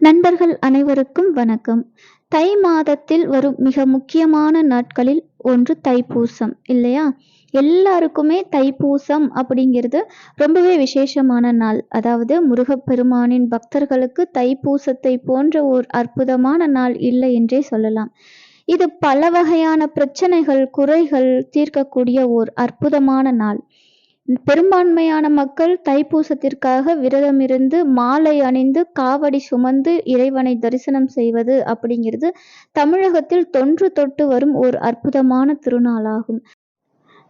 நண்பர்கள் அனைவருக்கும் வணக்கம். தை மாதத்தில் வரும் மிக முக்கியமான நாட்களில் ஒன்று தைப்பூசம் இல்லையா? எல்லாருக்குமே தைப்பூசம் அப்படிங்கிறது ரொம்பவே விசேஷமான நாள். அதாவது முருகப்பெருமானின் பக்தர்களுக்கு தைப்பூசத்தை போன்ற ஒரு அற்புதமான நாள் இல்லை என்றே சொல்லலாம். இது பல வகையான பிரச்சனைகள் குறைகள் தீர்க்கக்கூடிய ஓர் அற்புதமான நாள். பெரும்பான்மையான மக்கள் தைப்பூசத்திற்காக விரதமிருந்து மாலை அணிந்து காவடி சுமந்து இறைவனை தரிசனம் செய்வது அப்படிங்கிறது தமிழகத்தில் தொன்று தொட்டு வரும் ஒரு அற்புதமான திருநாளாகும்.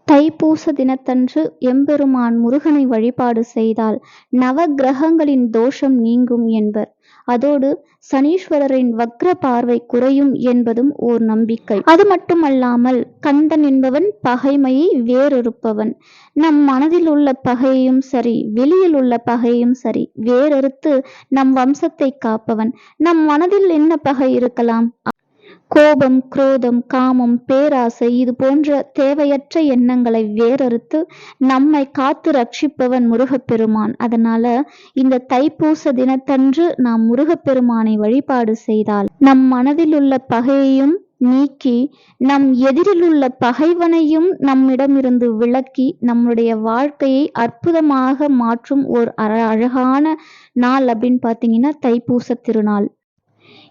தைப்பூச தினத்தன்று எம்பெருமான் முருகனை வழிபாடு செய்தால் நவ கிரகங்களின் தோஷம் நீங்கும் என்பர். அதோடு சனீஸ்வரரின் வக்ர பார்வை குறையும் என்பதும் ஓர் நம்பிக்கை. அது மட்டுமல்லாமல் கந்தன் என்பவன் பகைமையை வேறறுப்பவன். நம் மனதில் உள்ள பகையும் சரி வெளியில் உள்ள பகையும் சரி வேறறுத்து நம் வம்சத்தை காப்பவன். நம் மனதில் என்ன பகை இருக்கலாம்? கோபம் குரோதம் காமம் பேராசை இது போன்ற தேவையற்ற எண்ணங்களை வேறறுத்து நம்மை காத்து ரட்சிப்பவன் முருகப்பெருமான். அதனால இந்த தைப்பூச தினத்தன்று நாம் முருகப்பெருமானை வழிபாடு செய்தால் நம் மனதில் உள்ள பகையையும் நீக்கி நம் எதிரில் உள்ள பகைவனையும் நம்மிடமிருந்து விளக்கி நம்முடைய வாழ்க்கையை அற்புதமாக மாற்றும் ஒரு அழகான நாள் அப்படின்னு பார்த்தீங்கன்னா தைப்பூச திருநாள்.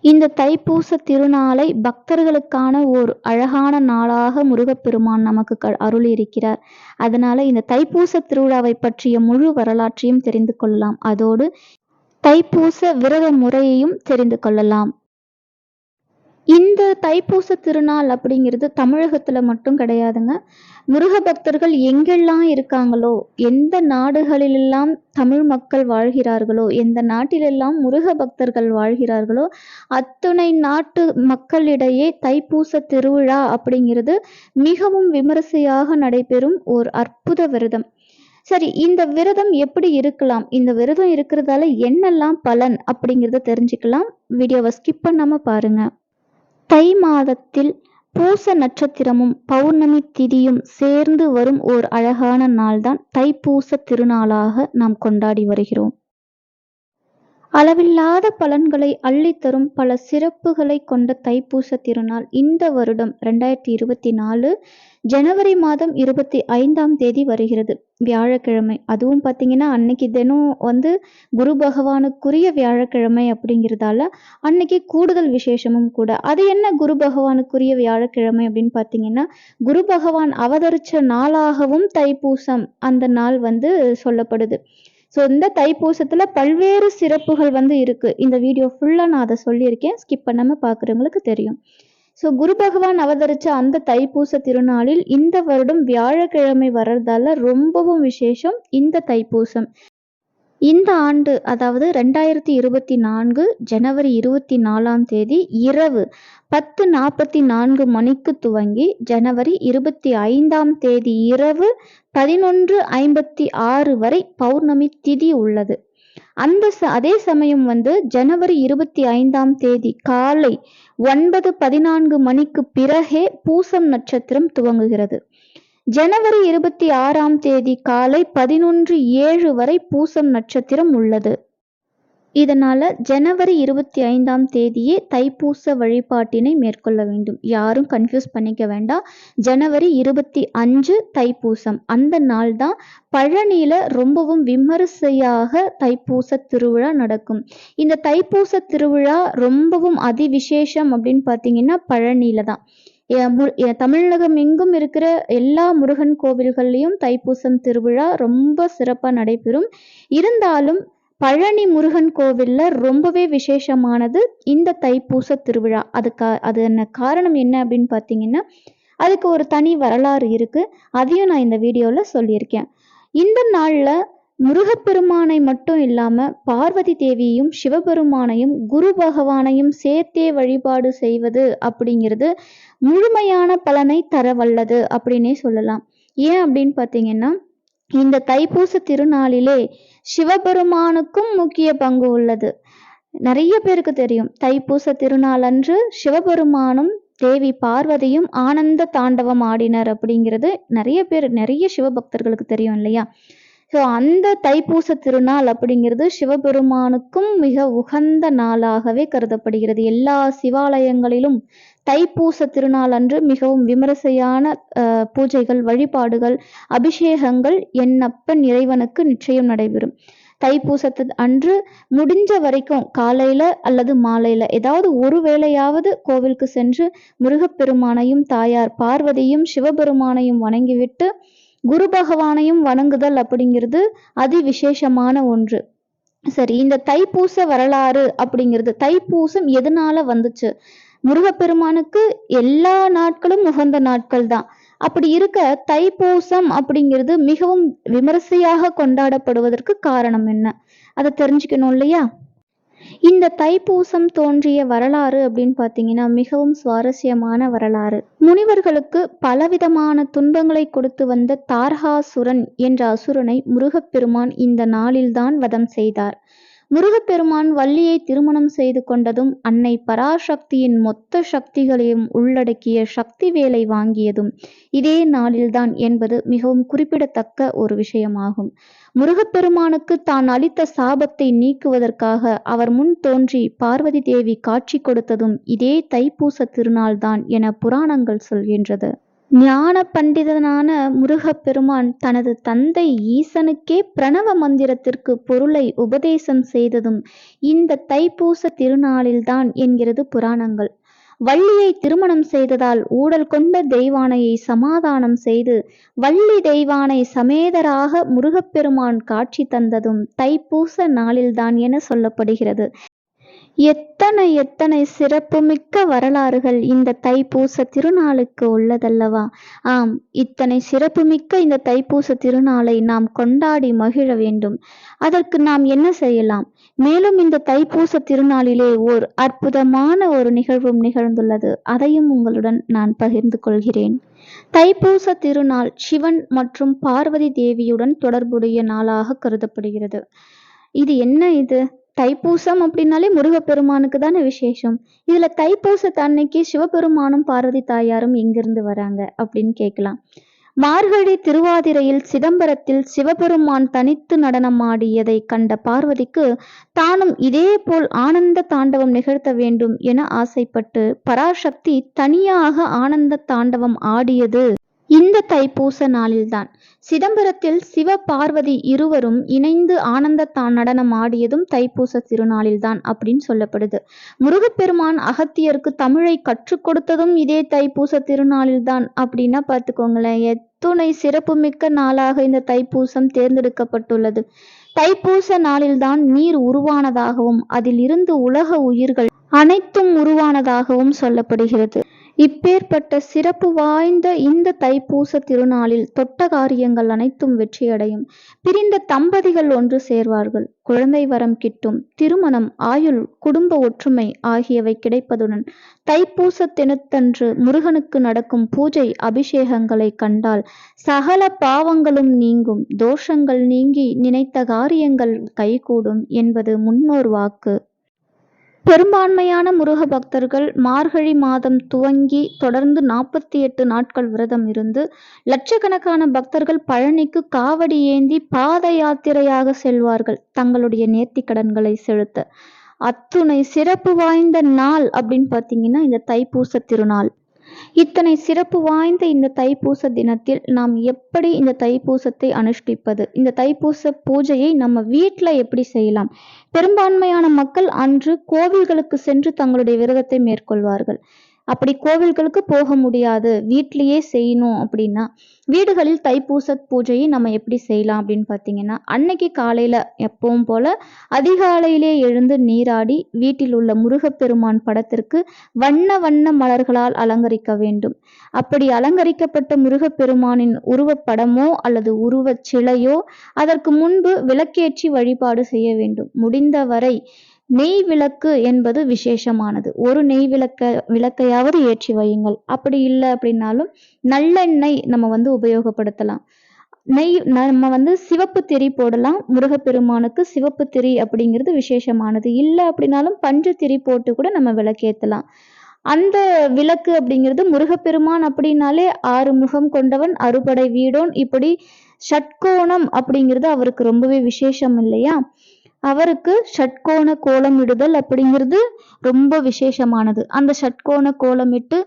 இந்த தைப்பூச திருநாளை பக்தர்களுக்கான ஓர் அழகான நாளாக முருகப்பெருமான் நமக்கு க அருளியிருக்கிறார். அதனால இந்த தைப்பூச திருவிழாவை பற்றிய முழு வரலாற்றையும் தெரிந்து கொள்ளலாம். அதோடு தைப்பூச விரத முறையையும் தெரிந்து கொள்ளலாம். இந்த தைப்பூச திருநாள் அப்படிங்கிறது தமிழகத்தில் மட்டும் கிடையாதுங்க. முருக பக்தர்கள் எங்கெல்லாம் இருக்காங்களோ எந்த நாடுகளிலெல்லாம் தமிழ் மக்கள் வாழ்கிறார்களோ எந்த நாட்டிலெல்லாம் முருக பக்தர்கள் வாழ்கிறார்களோ அத்துணை நாட்டு மக்களிடையே தைப்பூச திருவிழா அப்படிங்கிறது மிகவும் விமரிசையாக நடைபெறும் ஓர் அற்புத விரதம். சரி இந்த விரதம் எப்படி இருக்கலாம்? இந்த விரதம் இருக்கிறதால என்னெல்லாம் பலன் அப்படிங்கிறத தெரிஞ்சுக்கலாம். வீடியோவை ஸ்கிப் பண்ணாமல் பாருங்கள் தை மாதத்தில் பூச நட்சத்திரமும் பௌர்ணமி திதியும் சேர்ந்து வரும் ஓர் அழகான நாள்தான் தைப்பூச திருநாளாக நாம் கொண்டாடி வருகிறோம். அளவில்லாத பலன்களை அள்ளித்தரும் பல சிறப்புகளை கொண்ட தைப்பூச திருநாள் இந்த வருடம் ரெண்டாயிரத்தி இருபத்தி நாலு ஜனவரி மாதம் இருபத்தி ஐந்தாம் தேதி வருகிறது. வியாழக்கிழமை. அதுவும் பார்த்தீங்கன்னா அன்னைக்கு தினம் வந்து குரு பகவானுக்குரிய வியாழக்கிழமை அப்படிங்கிறதால அன்னைக்கு கூடுதல் விசேஷமும் கூட. அது என்ன குரு பகவானுக்குரிய வியாழக்கிழமை அப்படின்னு பார்த்தீங்கன்னா குரு பகவான் அவதரிச்ச நாளாகவும் தைப்பூசம் அந்த நாள் வந்து சொல்லப்படுது. ஸோ இந்த தைப்பூசத்தில் பல்வேறு சிறப்புகள் வந்து இருக்குது இந்த வீடியோ ஃபுல்லாக நான் அதை சொல்லியிருக்கேன். ஸ்கிப் பண்ணாமல் பார்க்குறவங்களுக்கு தெரியும். ஸோ குரு பகவான் அவதரித்த அந்த தைப்பூச திருநாளில் இந்த வருடம் வியாழக்கிழமை வர்றதால ரொம்பவும் விசேஷம் இந்த தைப்பூசம். இந்த ஆண்டு அதாவது ரெண்டாயிரத்தி இருபத்தி நான்கு ஜனவரி இருபத்தி நாலாம் தேதி இரவு பத்து நாற்பத்தி நான்கு மணிக்கு துவங்கி ஜனவரி இருபத்தி ஐந்தாம் தேதி இரவு பதினொன்று ஐம்பத்தி ஆறு வரை பௌர்ணமி திதி உள்ளது. அந்த ச அதே சமயம் வந்து ஜனவரி இருபத்தி ஐந்தாம் தேதி காலை ஒன்பது பதினான்கு மணிக்கு பிறகே பூசம் நட்சத்திரம் துவங்குகிறது. ஜனவரி இருபத்தி ஆறாம் தேதி காலை பதினொன்று ஏழு வரை பூசம் நட்சத்திரம் உள்ளது. இதனால் ஜனவரி இருபத்தி ஐந்தாம் தேதியே தைப்பூச வழிபாட்டினை மேற்கொள்ள வேண்டும். யாரும் கன்ஃபியூஸ் பண்ணிக்க வேண்டாம். ஜனவரி இருபத்தி அஞ்சு தைப்பூசம். அந்த நாள் தான் பழனியில் ரொம்பவும் விமரிசையாக தைப்பூச திருவிழா நடக்கும். இந்த தைப்பூச திருவிழா ரொம்பவும் அதிவிசேஷம் அப்படின்னு பார்த்தீங்கன்னா பழனியில் தான். தமிழகம் எங்கும் இருக்கிற எல்லா முருகன் கோவில்கள்லையும் தைப்பூசம் திருவிழா ரொம்ப சிறப்பாக நடைபெறும். இருந்தாலும் பழனி முருகன் கோவில்ல ரொம்பவே விசேஷமானது இந்த தைப்பூச திருவிழா. அதுக்கா அது என்ன காரணம் என்ன அப்படின்னு பார்த்தீங்கன்னா அதுக்கு ஒரு தனி வரலாறு இருக்கு. அதையும் நான் இந்த வீடியோவில் சொல்லியிருக்கேன். இந்த நாளில் முருகப்பெருமானை மட்டும் இல்லாம பார்வதி தேவியையும் சிவபெருமானையும் குரு பகவானையும் சேர்த்தே வழிபாடு செய்வது அப்படிங்கிறது முழுமையான பலனை தர வல்லது அப்படின்னே சொல்லலாம். ஏன் அப்படின்னு பார்த்தீங்கன்னா இந்த தைப்பூச திருநாளிலே சிவபெருமானுக்கும் முக்கிய பங்கு உள்ளது. நிறைய பேருக்கு தெரியும் தைப்பூச திருநாள் அன்று சிவபெருமானும் தேவி பார்வதியும் ஆனந்த தாண்டவம் ஆடினர் அப்படிங்கிறது நிறைய பேர் நிறைய சிவபக்தர்களுக்கு தெரியும் இல்லையா? ஸோ அந்த தைப்பூச திருநாள் அப்படிங்கிறது சிவபெருமானுக்கும் மிக உகந்த நாளாகவே கருதப்படுகிறது. எல்லா சிவாலயங்களிலும் தைப்பூச திருநாள் அன்று மிகவும் விமரிசையான அஹ், பூஜைகள் வழிபாடுகள் அபிஷேகங்கள் எண்ணப்ப இறைவனுக்கு நிச்சயம் நடைபெறும். தைப்பூசத்து அன்று முடிஞ்ச வரைக்கும் காலையில அல்லது மாலையில ஏதாவது ஒரு வேளையாவது கோவிலுக்கு சென்று முருகப்பெருமானையும் தாயார் பார்வதியும் சிவபெருமானையும் வணங்கிவிட்டு குரு பகவானையும் வணங்குதல் அப்படிங்கிறது அதி விசேஷமான ஒன்று. சரி இந்த தைப்பூச வரலாறு அப்படிங்கிறது தைப்பூசம் எதனால வந்துச்சு? முருகப்பெருமானுக்கு எல்லா நாட்களும் உகந்த நாட்கள் தான் அப்படி இருக்க தைப்பூசம் அப்படிங்கிறது மிகவும் விமரிசையாக கொண்டாடப்படுவதற்கு காரணம் என்ன? அதை தெரிஞ்சுக்கணும் இல்லையா? இந்த தைப்பூசம் தோன்றிய வரலாறு அப்படின்னு பார்த்தீங்கன்னா மிகவும் சுவாரஸ்யமான வரலாறு. முனிவர்களுக்கு பலவிதமான துன்பங்களை கொடுத்து வந்த தார்காசுரன் என்ற அசுரனை முருகப்பெருமான் இந்த நாளில்தான் வதம் செய்தார். முருகப்பெருமான் வள்ளியை திருமணம் செய்து கொண்டதும் அன்னை பராசக்தியின் மொத்த சக்திகளையும் உள்ளடக்கிய சக்தி வேலை வாங்கியதும் இதே நாளில்தான் என்பது மிகவும் குறிப்பிடத்தக்க ஒரு விஷயமாகும். முருகப்பெருமானுக்கு தான் அளித்த சாபத்தை நீக்குவதற்காக அவர் முன் தோன்றி பார்வதி தேவி காட்சி கொடுத்ததும் இதே தைப்பூச திருநாள்தான் என புராணங்கள் சொல்கின்றது. ஞான பண்டிதனான முருகப்பெருமான் தனது தந்தை ஈசனுக்கே பிரணவ மந்திரத்திற்கு பொருளை உபதேசம் செய்ததும் இந்த தைப்பூச திருநாளில்தான் என்கிறது புராணங்கள். வள்ளியை திருமணம் செய்ததால் ஊடல் கொண்ட தெய்வானையை சமாதானம் செய்து வள்ளி தெய்வானை சமேதராக முருகப்பெருமான் காட்சி தந்ததும் தைப்பூச நாளில்தான் என சொல்லப்படுகிறது. எத்தனை எத்தனை சிறப்புமிக்க வரலாறுகள் இந்த தைப்பூச திருநாளுக்கு உள்ளதல்லவா? ஆம் இத்தனை சிறப்புமிக்க இந்த தைப்பூச திருநாளை நாம் கொண்டாடி மகிழ வேண்டும். அதற்கு நாம் என்ன செய்யலாம்? மேலும் இந்த தைப்பூச திருநாளிலே ஓர் அற்புதமான ஒரு நிகழ்வும் நிகழ்ந்துள்ளது. அதையும் உங்களுடன் நான் பகிர்ந்து கொள்கிறேன். தைப்பூச திருநாள் சிவன் மற்றும் பார்வதி தேவியுடன் தொடர்புடைய நாளாக கருதப்படுகிறது. இது என்ன இது? தைப்பூசம் அப்படின்னாலே முருகப்பெருமானுக்கு தானே விசேஷம். இதுல தைப்பூசத்து அன்னைக்கு சிவபெருமானும் பார்வதி தாயாரும் எங்கிருந்து வராங்க அப்படின்னு கேட்கலாம். மார்கழி திருவாதிரையில் சிதம்பரத்தில் சிவபெருமான் தனித்து நடனமாடியதை கண்ட பார்வதிக்கு தானும் இதேபோல் ஆனந்த தாண்டவம் நிகழ்த்த வேண்டும் என ஆசைப்பட்டு பராசக்தி தனியாக ஆனந்த தாண்டவம் ஆடியது இந்த தைப்பூச நாளில்தான். சிதம்பரத்தில் சிவ பார்வதி இருவரும் இணைந்து ஆனந்த தான் நடனம் ஆடியதும் தைப்பூச திருநாளில்தான் அப்படின்னு சொல்லப்படுது. முருகப்பெருமான் அகத்தியருக்கு தமிழை கற்றுக் கொடுத்ததும் இதே தைப்பூச திருநாளில்தான் அப்படின்னா பார்த்துக்கோங்களேன் எத்துணை சிறப்புமிக்க நாளாக இந்த தைப்பூசம் தேர்ந்தெடுக்கப்பட்டுள்ளது. தைப்பூச நாளில்தான் நீர் உருவானதாகவும் அதில் இருந்து உலக உயிர்கள் அனைத்தும் உருவானதாகவும் சொல்லப்படுகிறது. இப்பேற்பட்ட சிறப்பு வாய்ந்த இந்த தைப்பூச திருநாளில் தொட்ட காரியங்கள் அனைத்தும் வெற்றியடையும். பிரிந்த தம்பதிகள் ஒன்று சேர்வார்கள். குழந்தை வரம் கிட்டும் திருமணம் ஆயுள் குடும்ப ஒற்றுமை ஆகியவை கிடைப்பதுடன் தைப்பூச தினத்தன்று முருகனுக்கு நடக்கும் பூஜை அபிஷேகங்களை கண்டால் சகல பாவங்களும் நீங்கும். தோஷங்கள் நீங்கி நினைத்த காரியங்கள் கைகூடும் என்பது முன்னோர் வாக்கு. பெரும்பான்மையான முருக பக்தர்கள் மார்கழி மாதம் துவங்கி தொடர்ந்து நாற்பத்தி எட்டு நாட்கள் விரதம் இருந்து லட்சக்கணக்கான பக்தர்கள் பழனிக்கு காவடி ஏந்தி பாத யாத்திரையாக செல்வார்கள். தங்களுடைய நேர்த்திக்கடன்களை செலுத்த அத்துணை சிறப்பு வாய்ந்த நாள் அப்படின்னு பார்த்தீங்கன்னா இந்த தைப்பூச திருநாள். இத்தனை சிறப்பு வாய்ந்த இந்த தைப்பூச தினத்தில் நாம் எப்படி இந்த தைப்பூசத்தை அனுஷ்டிப்பது? இந்த தைப்பூச பூஜையை நம்ம வீட்டில் எப்படி செய்யலாம்? பெரும்பான்மையான மக்கள் அன்று கோவில்களுக்கு சென்று தங்களுடைய விரதத்தை மேற்கொள்வார்கள். அப்படி கோவில்களுக்கு போக முடியாது. வீட்டிலேயே செய்யணும் அப்படின்னா வீடுகளில் தைப்பூச பூஜையை நம்ம எப்படி செய்யலாம் அப்படின்னு பார்த்தீங்கன்னா அன்னைக்கு காலையில் எப்பவும் போல அதிகாலையிலே எழுந்து நீராடி வீட்டில் உள்ள முருகப்பெருமான் படத்திற்கு வண்ண வண்ண மலர்களால் அலங்கரிக்க வேண்டும். அப்படி அலங்கரிக்கப்பட்ட முருகப்பெருமானின் உருவப்படமோ அல்லது உருவச் சிலையோ அதற்கு முன்பு விளக்கேற்றி வழிபாடு செய்ய வேண்டும். முடிந்தவரை நெய் விளக்கு என்பது விசேஷமானது. ஒரு நெய் விளக்க விளக்கையாவது ஏற்றி வையுங்கள். அப்படி இல்லை அப்படின்னாலும் நல்லெண்ணெய் நம்ம வந்து உபயோகப்படுத்தலாம். நெய் நம்ம வந்து சிவப்பு திரி போடலாம். முருகப்பெருமானுக்கு சிவப்பு திரி அப்படிங்கிறது விசேஷமானது. இல்லை அப்படின்னாலும் பஞ்சு திரி போட்டு கூட நம்ம விளக்கேற்றலாம் அந்த விளக்கு அப்படிங்கிறது முருகப்பெருமான் அப்படின்னாலே ஆறு முகம் கொண்டவன் அறுபடை வீடோன். இப்படி ஷட்கோணம் அப்படிங்கிறது அவருக்கு ரொம்பவே விசேஷம் இல்லையா? அவருக்கு ஷட்கோண கோலமிடுதல் அப்படிங்கிறது ரொம்ப விசேஷமானது. அந்த ஷட்கோண கோலமிட்டு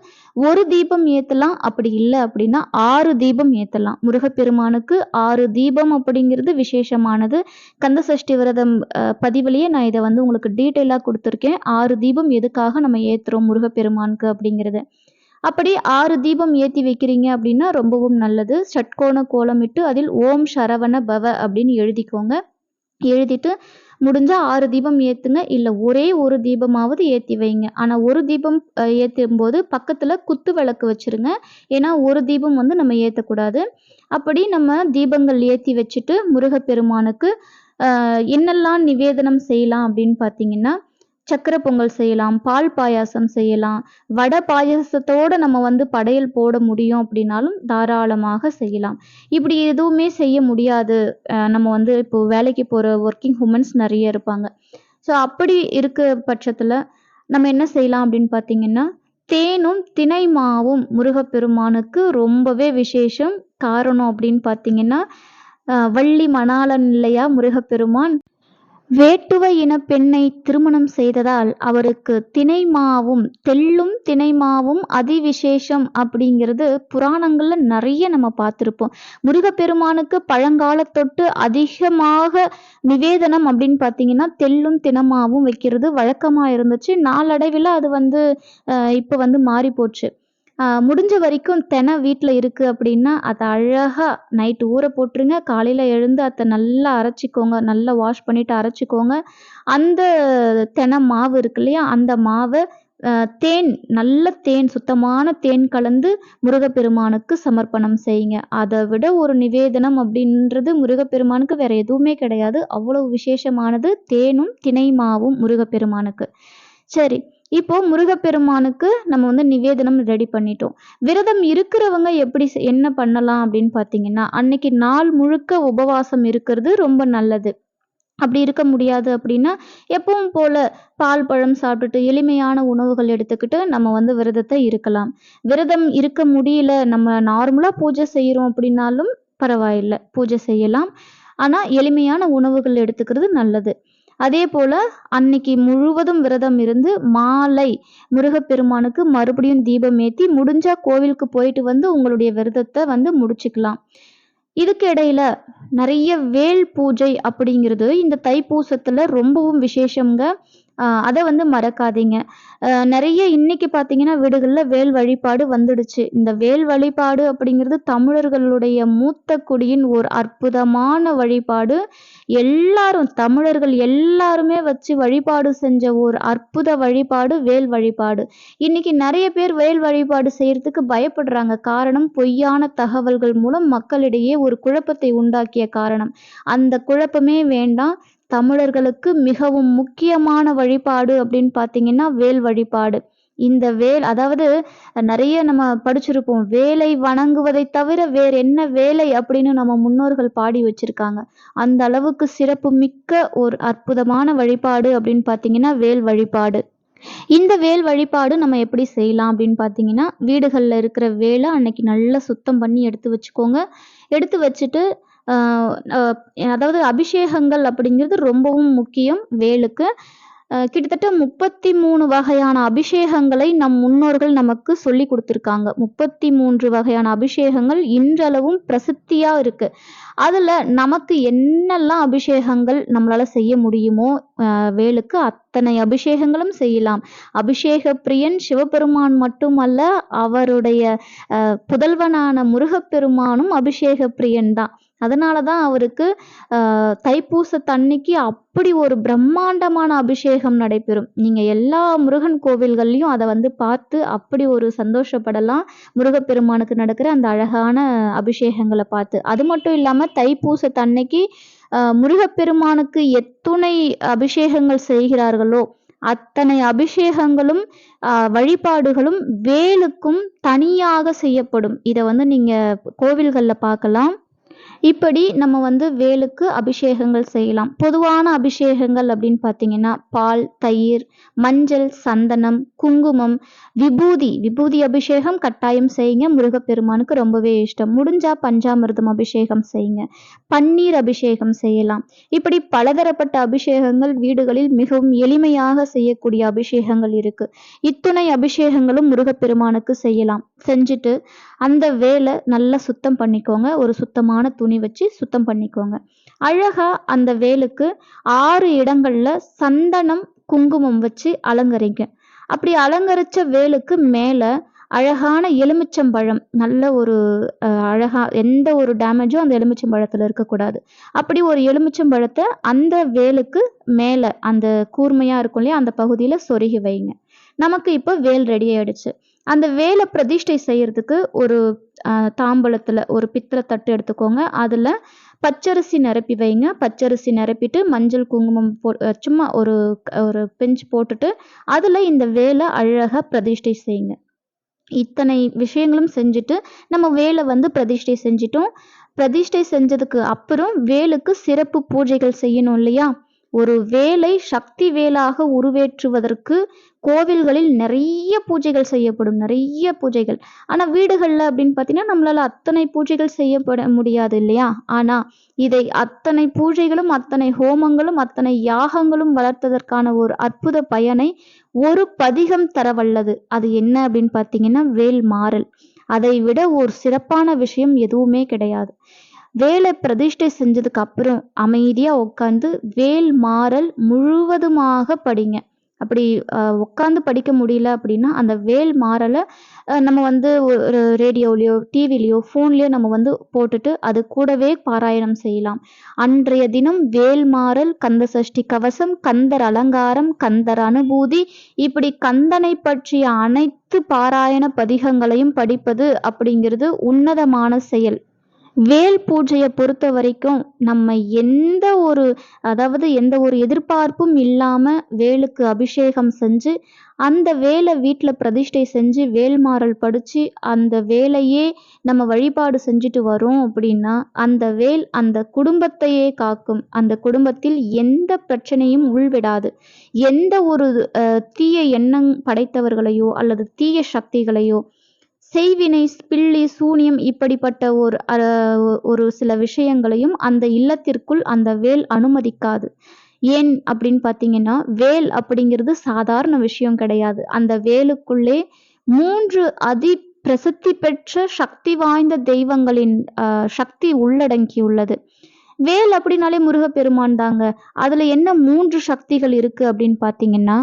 ஒரு தீபம் ஏத்தலாம் அப்படி இல்லை அப்படின்னா ஆறு தீபம் ஏத்தலாம். முருகப்பெருமானுக்கு ஆறு தீபம் அப்படிங்கிறது விசேஷமானது. கந்த சஷ்டி விரதம் பதிவிலேயே நான் இதை வந்து உங்களுக்கு டீட்டெயிலாக கொடுத்துருக்கேன். ஆறு தீபம் எதுக்காக நம்ம ஏத்துறோம் முருகப்பெருமானுக்கு அப்படிங்கிறது. அப்படி ஆறு தீபம் ஏற்றி வைக்கிறீங்க அப்படின்னா ரொம்பவும் நல்லது. ஷட்கோண கோலமிட்டு அதில் ஓம் சரவண பவ அப்படின்னு எழுதிக்கோங்க. எழுதிட்டு முடிஞ்சால் ஆறு தீபம் ஏற்றுங்க இல்லை ஒரே ஒரு தீபமாவது ஏற்றி வைங்க. ஆனால் ஒரு தீபம் ஏற்றும் போது பக்கத்தில் குத்து விளக்கு வச்சுருங்க. ஏன்னா ஒரு தீபம் வந்து நம்ம ஏற்றக்கூடாது அப்படி நம்ம தீபங்கள் ஏற்றி வச்சுட்டு முருகப்பெருமானுக்கு என்னெல்லாம் நிவேதனம் செய்யலாம் அப்படின்னு பார்த்தீங்கன்னா சக்கரை பொங்கல் செய்யலாம் பால் பாயாசம் செய்யலாம். வடை பாயாசத்தோடு நம்ம வந்து படையல் போட முடியும் அப்படின்னாலும் தாராளமாக செய்யலாம். இப்படி எதுவுமே செய்ய முடியாது. நம்ம வந்து இப்போ வேலைக்கு போகிற ஒர்க்கிங் உமன்ஸ் நிறைய இருப்பாங்க. ஸோ அப்படி இருக்க பட்சத்தில் நம்ம என்ன செய்யலாம் அப்படின்னு பார்த்தீங்கன்னா தேனும் தினை மாவும் முருகப்பெருமானுக்கு ரொம்பவே விசேஷம் காரணம் அப்படின்னு பார்த்தீங்கன்னா வள்ளி மணாளன் இல்லையா முருகப்பெருமான்? வேட்டுவ இன பெண்ணை திருமணம் செய்ததால் அவருக்கு தினைமாவும் தெள்ளும் தினைமாவும் அதிவிசேஷம் அப்படிங்கிறது புராணங்கள்ல நிறைய நம்ம பார்த்துருப்போம். முருகப்பெருமானுக்கு பழங்காலத்தொட்டு அதிகமாக நிவேதனம் அப்படின்னு பார்த்தீங்கன்னா தெள்ளும் தினமாவும் வைக்கிறது வழக்கமாக இருந்துச்சு. நாளடைவில் அது வந்து இப்போ வந்து மாறி போச்சு முடிஞ்ச வரைக்கும் தினை வீட்டில் இருக்குது அப்படின்னா அதை அழகாக நைட்டு ஊற போட்டுருங்க. காலையில் எழுந்து அதை நல்லா அரைச்சிக்கோங்க. நல்லா வாஷ் பண்ணிவிட்டு அரைச்சிக்கோங்க. அந்த தெனை மாவு இருக்கு இல்லையா அந்த மாவை தேன் நல்ல தேன் சுத்தமான தேன் கலந்து முருகப்பெருமானுக்கு சமர்ப்பணம் செய்யுங்க. அதை விட ஒரு நிவேதனம் அப்படின்றது முருகப்பெருமானுக்கு வேற எதுவுமே கிடையாது. அவ்வளவு விசேஷமானது தேனும் தினை மாவும் முருகப்பெருமானுக்கு. சரி. இப்போ முருகப்பெருமானுக்கு நம்ம வந்து நிவேதனம் ரெடி பண்ணிட்டோம். விரதம் இருக்கிறவங்க எப்படி என்ன பண்ணலாம் அப்படின்னு பார்த்தீங்கன்னா அன்னைக்கு நாள் முழுக்க உபவாசம் இருக்கிறது ரொம்ப நல்லது. அப்படி இருக்க முடியாது அப்படின்னா எப்பவும் போல பால் பழம் சாப்பிட்டுட்டு எளிமையான உணவுகள் எடுத்துக்கிட்டு நம்ம வந்து விரதத்தை இருக்கலாம். விரதம் இருக்க முடியல நம்ம நார்மலாக பூஜை செய்கிறோம் அப்படின்னாலும் பரவாயில்லை. பூஜை செய்யலாம். ஆனால் எளிமையான உணவுகள் எடுத்துக்கிறது நல்லது. அதே போல் அன்னைக்கு முழுவதும் விரதம் இருந்து மாலை முருகப்பெருமானுக்கு மறுபடியும் தீபம் ஏற்றி முடிஞ்சா கோவிலுக்கு போயிட்டு வந்து உங்களுடைய விரதத்தை வந்து முடிச்சுக்கலாம். இதுக்கு இடையில நிறைய வேல் பூஜை அப்படிங்கிறது இந்த தைப்பூசத்துல ரொம்பவும் விசேஷங்க அதை வந்து மறக்காதீங்க. நிறைய இன்னைக்கு பார்த்தீங்கன்னா வீடுகளில் வேல் வழிபாடு வந்துடுச்சு. இந்த வேல் வழிபாடு அப்படிங்கிறது தமிழர்களுடைய மூத்த குடியின் ஒரு அற்புதமான வழிபாடு. எல்லாரும் தமிழர்கள் எல்லாருமே வச்சு வழிபாடு செஞ்ச ஒரு அற்புத வழிபாடு வேல் வழிபாடு. இன்னைக்கு நிறைய பேர் வேல் வழிபாடு செய்யறதுக்கு பயப்படுறாங்க. காரணம் பொய்யான தகவல்கள் மூலம் மக்களிடையே ஒரு குழப்பத்தை உண்டாக்கிய காரணம். அந்த குழப்பமே வேண்டாம். தமிழர்களுக்கு மிகவும் முக்கியமான வழிபாடு அப்படின்னு பார்த்தீங்கன்னா வேல் வழிபாடு. இந்த வேல் அதாவது நிறைய நம்ம படிச்சிருப்போம் வேலை வணங்குவதை தவிர வேற என்ன வேலை அப்படின்னு நம்ம முன்னோர்கள் பாடி வச்சிருக்காங்க. அந்த அளவுக்கு சிறப்பு மிக்க ஒரு அற்புதமான வழிபாடு அப்படின்னு பார்த்தீங்கன்னா வேல் வழிபாடு. இந்த வேல் வழிபாடு நம்ம எப்படி செய்யலாம் அப்படின்னு பார்த்தீங்கன்னா வீடுகளில் இருக்கிற வேலை அன்னைக்கு நல்லா சுத்தம் பண்ணி எடுத்து வச்சுக்கோங்க. எடுத்து வச்சுட்டு அதாவது அபிஷேகங்கள் அப்படிங்கிறது ரொம்பவும் முக்கியம் வேலுக்கு. கிட்டத்தட்ட முப்பத்தி மூணு வகையான அபிஷேகங்களை நம் முன்னோர்கள் நமக்கு சொல்லி கொடுத்துருக்காங்க. முப்பத்தி மூன்று வகையான அபிஷேகங்கள் இன்றளவும் பிரசித்தியாக இருக்கு. அதில் நமக்கு என்னெல்லாம் அபிஷேகங்கள் நம்மளால் செய்ய முடியுமோ வேலுக்கு அத்தனை அபிஷேகங்களும் செய்யலாம். அபிஷேக பிரியன் சிவபெருமான் மட்டுமல்ல அவருடைய புதல்வனான முருகப்பெருமானும் அபிஷேக பிரியன் தான். அதனால தான் அவருக்கு தைப்பூச தண்ணிக்கு அப்படி ஒரு பிரம்மாண்டமான அபிஷேகம் நடைபெறும். நீங்கள் எல்லா முருகன் கோவில்கள்லையும் அதை வந்து பார்த்து அப்படி ஒரு சந்தோஷப்படலாம். முருகப்பெருமானுக்கு நடக்கிற அந்த அழகான அபிஷேகங்களை பார்த்து. அது மட்டும் இல்லாமல் தைப்பூச தன்னைக்கு முருகப்பெருமானுக்கு எத்துணை அபிஷேகங்கள் செய்கிறார்களோ அத்தனை அபிஷேகங்களும் வழிபாடுகளும் வேலுக்கும் தனியாக செய்யப்படும். இதை வந்து நீங்கள் கோவில்களில் பார்க்கலாம். இப்படி நம்ம வந்து வேலுக்கு அபிஷேகங்கள் செய்யலாம். பொதுவான அபிஷேகங்கள் அப்படின்னு பார்த்தீங்கன்னா பால் தயிர் மஞ்சள் சந்தனம் குங்குமம் விபூதி. விபூதி அபிஷேகம் கட்டாயம் செய்யுங்க. முருகப்பெருமானுக்கு ரொம்பவே இஷ்டம். முடிஞ்சா பஞ்சாமிர்தம் அபிஷேகம் செய்யுங்க. பன்னீர் அபிஷேகம் செய்யலாம். இப்படி பலதரப்பட்ட அபிஷேகங்கள் வீடுகளில் மிகவும் எளிமையாக செய்யக்கூடிய அபிஷேகங்கள் இருக்கு. இத்துணை அபிஷேகங்களும் முருகப்பெருமானுக்கு செய்யலாம். செஞ்சுட்டு அந்த வேலை நல்லா சுத்தம் பண்ணிக்கோங்க. ஒரு சுத்தமான துணி வச்சு சுத்தம் பண்ணிக்கோங்க. அழகா அந்த வேலுக்கு ஆறு இடங்கள்ல சந்தனம் குங்குமம் வச்சு அலங்கரிங்க. அப்படி அலங்கரிச்ச வேலுக்கு மேல அழகான எலுமிச்சம்பழம் நல்ல ஒரு அழகா எந்த ஒரு டேமேஜும் அந்த எலுமிச்சம்பழத்துல இருக்கக்கூடாது. அப்படி ஒரு எலுமிச்சம்பழத்தை அந்த வேலுக்கு மேல அந்த கூர்மையா இருக்கும் இல்லையா அந்த பகுதியில சொருகி வைங்க. நமக்கு இப்போ வேல் ரெடி ஆயிடுச்சு. அந்த வேலை பிரதிஷ்டை செய்கிறதுக்கு ஒரு தாம்பலத்தில் ஒரு பித்தளை தட்டு எடுத்துக்கோங்க. அதில் பச்சரிசி நிரப்பி வைங்க. பச்சரிசி நிரப்பிட்டு மஞ்சள் குங்குமம் போ சும்மா ஒரு ஒரு பெஞ்ச் போட்டுட்டு அதில் இந்த வேலை அழகாக பிரதிஷ்டை செய்யுங்க. இத்தனை விஷயங்களும் செஞ்சுட்டு நம்ம வேலை வந்து பிரதிஷ்டை செஞ்சிட்டோம். பிரதிஷ்டை செஞ்சதுக்கு அப்புறம் வேலுக்கு சிறப்பு பூஜைகள் செய்யணும் இல்லையா? ஒரு வேலை சக்தி வேலாக உருவேற்றுவதற்கு கோவில்களில் நிறைய பூஜைகள் செய்யப்படும் நிறைய பூஜைகள். ஆனால் வீடுகளில் அப்படின்னு பார்த்தீங்கன்னா நம்மளால அத்தனை பூஜைகள் செய்யப்பட முடியாது இல்லையா? ஆனால் இதை அத்தனை பூஜைகளும் அத்தனை ஹோமங்களும் அத்தனை யாகங்களும் வளர்த்ததற்கான ஒரு அற்புத பயனை ஒரு பதிகம் தரவல்லது. அது என்ன அப்படின்னு பார்த்தீங்கன்னா வேல் மாறல் அதை விட ஒரு சிறப்பான விஷயம் எதுவுமே கிடையாது. வேலை பிரதிஷ்டை செஞ்சதுக்கு அப்புறம் அமைதியா உட்காந்து வேல் மாறல் முழுவதுமாக படிங்க. அப்படி உட்காந்து படிக்க முடியல அப்படின்னா அந்த வேல் மாறலை நம்ம வந்து ஒரு ரேடியோலையோ டிவிலையோ ஃபோன்லேயோ நம்ம வந்து போட்டுட்டு அது கூடவே பாராயணம் செய்யலாம். அன்றைய தினம் வேல் மாறல் கந்த சஷ்டி கவசம் கந்தர் அலங்காரம் கந்தர் அனுபூதி இப்படி கந்தனை பற்றிய அனைத்து பாராயண பதிகங்களையும் படிப்பது அப்படிங்கிறது உன்னதமான செயல். வேல் பூஜையை பொறுத்த வரைக்கும் நம்ம எந்த ஒரு அதாவது எந்த ஒரு எதிர்பார்ப்பும் இல்லாமல் வேலுக்கு அபிஷேகம் செஞ்சு அந்த வேலை வீட்டில் பிரதிஷ்டை செஞ்சு வேல்மாறல் படித்து அந்த வேலையே நம்ம வழிபாடு செஞ்சுட்டு வரோம் அப்படின்னா அந்த வேல் அந்த குடும்பத்தையே காக்கும். அந்த குடும்பத்தில் எந்த பிரச்சனையும் உள்விடாது. எந்த ஒரு தீய எண்ணம் படைத்தவர்களையோ அல்லது தீய சக்திகளையோ செய்வினை பில்லி சூனியம் இப்படிப்பட்ட ஒரு ஒரு சில விஷயங்களையும் அந்த இல்லத்திற்குள் அந்த வேல் அனுமதிக்காது. ஏன் அப்படின்னு பார்த்தீங்கன்னா வேல் அப்படிங்கிறது சாதாரண விஷயம் கிடையாது. அந்த வேலுக்குள்ளே மூன்று அதி பிரசித்தி பெற்ற சக்தி வாய்ந்த தெய்வங்களின் சக்தி உள்ளடங்கியுள்ளது. வேல் அப்படின்னாலே முருகப்பெருமான் தாங்க. அதுல என்ன மூன்று சக்திகள் இருக்கு அப்படின்னு பாத்தீங்கன்னா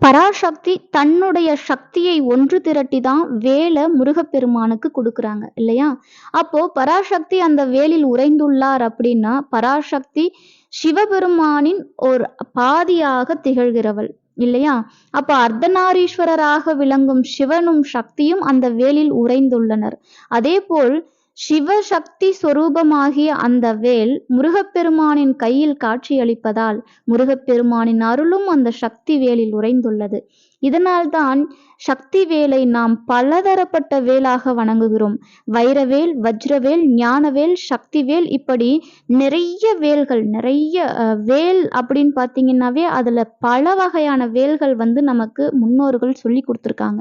பராசக்தி தன்னுடைய சக்தியை ஒன்று திரட்டி தான் வேலை முருகப்பெருமானுக்கு கொடுக்குறாங்க இல்லையா? அப்போ பராசக்தி அந்த வேலில் உறைந்துள்ளார் அப்படின்னா பராசக்தி சிவபெருமானின் ஒரு பாதியாக திகழ்கிறவள் இல்லையா? அப்ப அர்த்தநாரீஸ்வரராக விளங்கும் சிவனும் சக்தியும் அந்த வேலில் உறைந்துள்ளனர். அதே போல் சிவசக்தி சொரூபமாகிய அந்த வேல் முருகப்பெருமானின் கையில் காட்சியளிப்பதால் முருகப்பெருமானின் அருளும் அந்த சக்தி வேலில் உறைந்துள்ளது. இதனால்தான் சக்தி வேலை நாம் பலதரப்பட்ட வேலாக வணங்குகிறோம். வைரவேல் வஜ்ரவேல் ஞானவேல் சக்திவேல் இப்படி நிறைய வேல்கள் நிறைய வேல் அப்படின்னு பார்த்தீங்கன்னாவே அதில் பல வகையான வேல்கள் வந்து நமக்கு முன்னோர்கள் சொல்லி கொடுத்துருக்காங்க.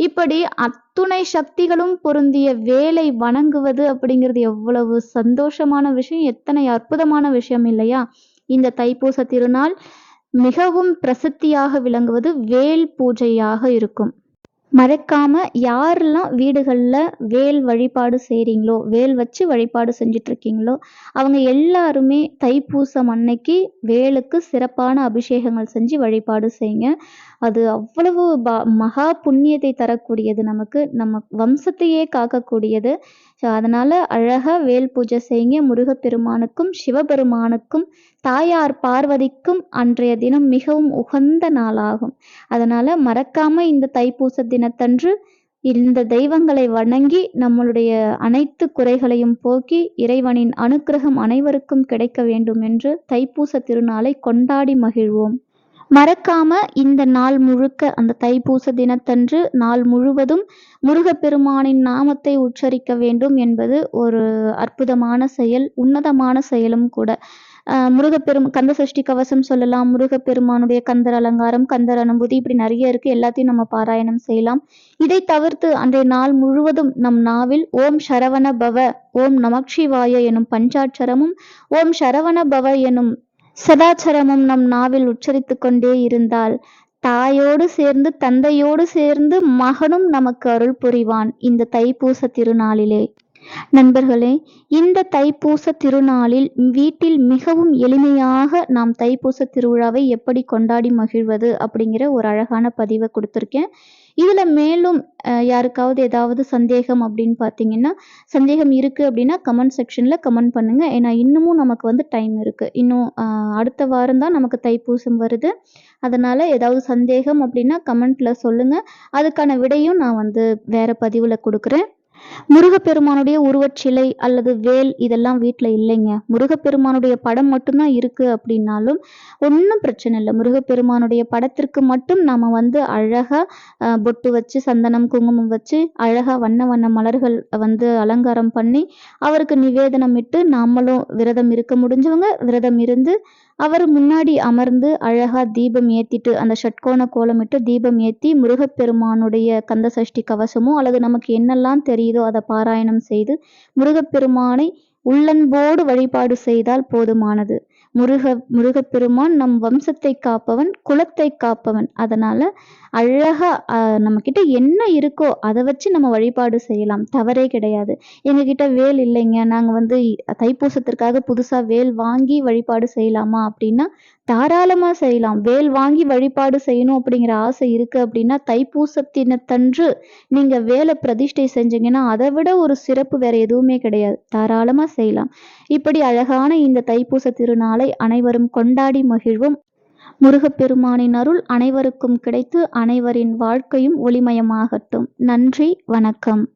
இப்படி அத்துணை சக்திகளும் பொருந்திய வேலை வணங்குவது அப்படிங்கிறது எவ்வளவு சந்தோஷமான விஷயம் எத்தனை அற்புதமான விஷயம் இல்லையா? இந்த தைப்பூச திருநாள் மிகவும் பிரசித்தியாக விளங்குவது வேல் பூஜையாக இருக்கும். மறக்காமல் யாரெல்லாம் வீடுகளில் வேல் வழிபாடு செய்கிறீங்களோ வேல் வச்சு வழிபாடு செஞ்சிட்ருக்கீங்களோ அவங்க எல்லாருமே தைப்பூசம் அன்னைக்கு வேலுக்கு சிறப்பான அபிஷேகங்கள் செஞ்சு வழிபாடு செய்யுங்க. அது அவ்வளவு ப மகா புண்ணியத்தை தரக்கூடியது நமக்கு. நம்ம வம்சத்தையே காக்கக்கூடியது. ஸோ அதனால் அழகாக வேல் பூஜை செய்யுங்க. முருகப்பெருமானுக்கும் சிவபெருமானுக்கும் தாயார் பார்வதிக்கும் அன்றைய தினம் மிகவும் உகந்த நாளாகும். அதனால் மறக்காமல் இந்த தைப்பூச தினத்தன்று இந்த தெய்வங்களை வணங்கி நம்மளுடைய அனைத்து குறைகளையும் போக்கி இறைவனின் அனுக்கிரகம் அனைவருக்கும் கிடைக்க வேண்டும் என்று தைப்பூச திருநாளை கொண்டாடி மகிழ்வோம். மறக்காம இந்த நாள் முழுக்க அந்த தைப்பூச தினத்தன்று நாள் முழுவதும் முருகப்பெருமானின் நாமத்தை உச்சரிக்க வேண்டும் என்பது ஒரு அற்புதமான செயல் உன்னதமான செயலும் கூட. முருகப்பெரும் கந்த சஷ்டி கவசம் சொல்லலாம் முருகப்பெருமானுடைய கந்தர் அலங்காரம் கந்தர் அனுபூதி இப்படி நிறைய இருக்கு. எல்லாத்தையும் நம்ம பாராயணம் செய்யலாம். இதை தவிர்த்து அன்றைய நாள் முழுவதும் நம் நாவில் ஓம் சரவண பவ ஓம் நமக்ஷிவாய எனும் பஞ்சாட்சரமும் ஓம் சரவண பவ எனும் சதாச்சரமும் நம் நாவில் உச்சரித்து கொண்டே இருந்தால் தாயோடு சேர்ந்து தந்தையோடு சேர்ந்து மகனும் நமக்கு அருள் புரிவான் இந்த தைப்பூச திருநாளிலே. நண்பர்களே இந்த தைப்பூச திருநாளில் வீட்டில் மிகவும் எளிமையாக நாம் தைப்பூச திருவிழாவை எப்படி கொண்டாடி மகிழ்வது அப்படிங்கிற ஒரு அழகான பதிவை கொடுத்துருக்கேன். இதில் மேலும் யாருக்காவது ஏதாவது சந்தேகம் அப்படின்னு பார்த்தீங்கன்னா சந்தேகம் இருக்குது அப்படின்னா கமெண்ட் செக்ஷனில் கமெண்ட் பண்ணுங்கள் ஏன்னா இன்னமும் நமக்கு வந்து டைம் இருக்குது இன்னும் அடுத்த வாரம் தான் நமக்கு தைப்பூசம் வருது. அதனால் ஏதாவது சந்தேகம் அப்படின்னா கமெண்ட்டில் சொல்லுங்கள் அதுக்கான விடையும் நான் வந்து வேறு பதிவில் கொடுக்குறேன். முருகப்பெருமானுடைய உருவச்சிலை அல்லது வேல் இதெல்லாம் வீட்டில் இல்லைங்க. முருகப்பெருமானுடைய படம் மட்டும்தான் இருக்குது அப்படின்னாலும் ஒன்றும் பிரச்சனை இல்லை. முருகப்பெருமானுடைய படத்திற்கு மட்டும் நாம் வந்து அழகாக பொட்டு வச்சு சந்தனம் குங்குமம் வச்சு அழகாக வண்ண வண்ண மலர்கள் வந்து அலங்காரம் பண்ணி அவருக்கு நிவேதனம் இட்டு நாமளும் விரதம் இருக்க முடிஞ்சவங்க விரதம் இருந்து அவர் முன்னாடி அமர்ந்து அழகா தீபம் ஏத்திட்டு அந்த ஷட்கோண கோலமிட்டு தீபம் ஏத்தி முருகப்பெருமானுடைய கந்த சஷ்டி கவசமோ அல்லது நமக்கு என்னெல்லாம் தெரியுதோ அதை பாராயணம் செய்து முருகப்பெருமானை உள்ளன்போடு வழிபாடு செய்தால் போதுமானது. முருக முருகப்பெருமான் நம் வம்சத்தை காப்பவன் குலத்தை காப்பவன். அதனால அழகா நம்ம கிட்ட என்ன இருக்கோ அதை வச்சு நம்ம வழிபாடு செய்யலாம். தவறே கிடையாது. எங்ககிட்ட வேல் இல்லைங்க. நாங்க வந்து தைப்பூசத்திற்காக புதுசா வேல் வாங்கி வழிபாடு செய்யலாமா அப்படின்னா தாராளமா செய்யலாம். வேல் வாங்கி வழிபாடு செய்யணும் அப்படிங்கிற ஆசை இருக்கு அப்படின்னா தைப்பூசத்தினத்தன்று நீங்க வேலை பிரதிஷ்டை செஞ்சீங்கன்னா அதை விட ஒரு சிறப்பு வேற எதுவுமே கிடையாது. தாராளமா செய்யலாம். இப்படி அழகான இந்த தைப்பூச திருநாளை அனைவரும் கொண்டாடி மகிழ்வும். முருகப்பெருமானின் அருள் அனைவருக்கும் கிடைத்து அனைவரின் வாழ்க்கையும் ஒளிமயமாகட்டும். நன்றி வணக்கம்.